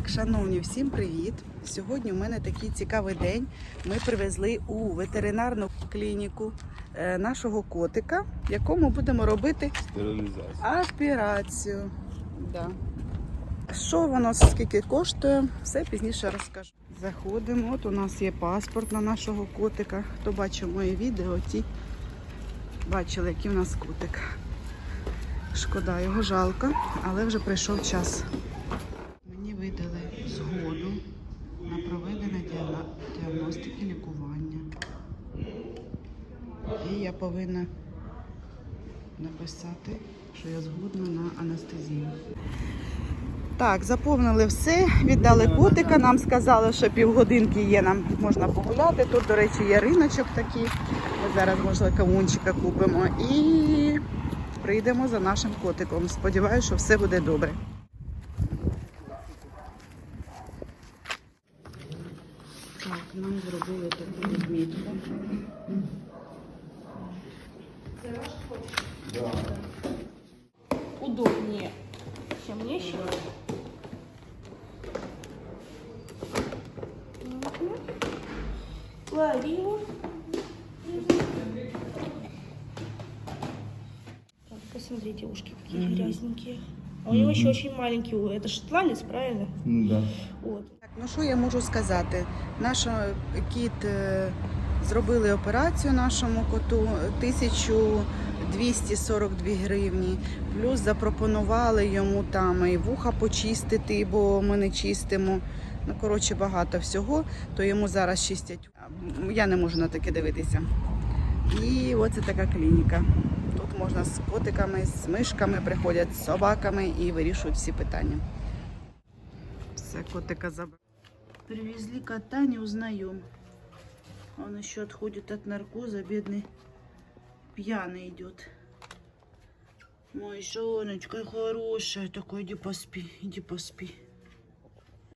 Так, шановні, всім привіт! Сьогодні у мене такий цікавий день. Ми привезли у ветеринарну клініку е, нашого котика, якому будемо робити операцію. Да. Що воно скільки коштує, все пізніше розкажу. Заходимо. От у нас є паспорт на нашого котика. Хто бачив моє відео, ті бачили, який у нас котик. Шкода, його жалко, але вже прийшов час. Діагностики лікування. І я повинна написати, що я згодна на анестезію. Так, заповнили все, віддали котика. Нам сказали, що півгодинки є, нам можна погуляти. Тут, до речі, є риночок такий. Ми зараз, можливо, кавунчика купимо і прийдемо за нашим котиком. Сподіваюся, що все буде добре. Так, нам зробили таку відмітку. удобнее, чем мне сейчас. Ларину. Так, посмотрите, ушки какие грязненькие. А у него еще очень маленький, это шотландец, правильно? Да. Вот. Ну що я можу сказати? Наш е, кіт е, зробили операцію нашому коту 1242 гривні. Плюс запропонували йому там і вуха почистити, бо ми не чистимо. Ну, коротше, багато всього, то йому зараз чистять. Я не можу на таке дивитися. І оце така клініка. Тут можна з котиками, з мишками приходять, з собаками і вирішують всі питання. Все, котика забрали. Привезли кота, не узнаем. Он еще отходит от наркоза, бедный, пьяный идет. Мой Сонечка, хорошая, такой, иди поспи, иди поспи.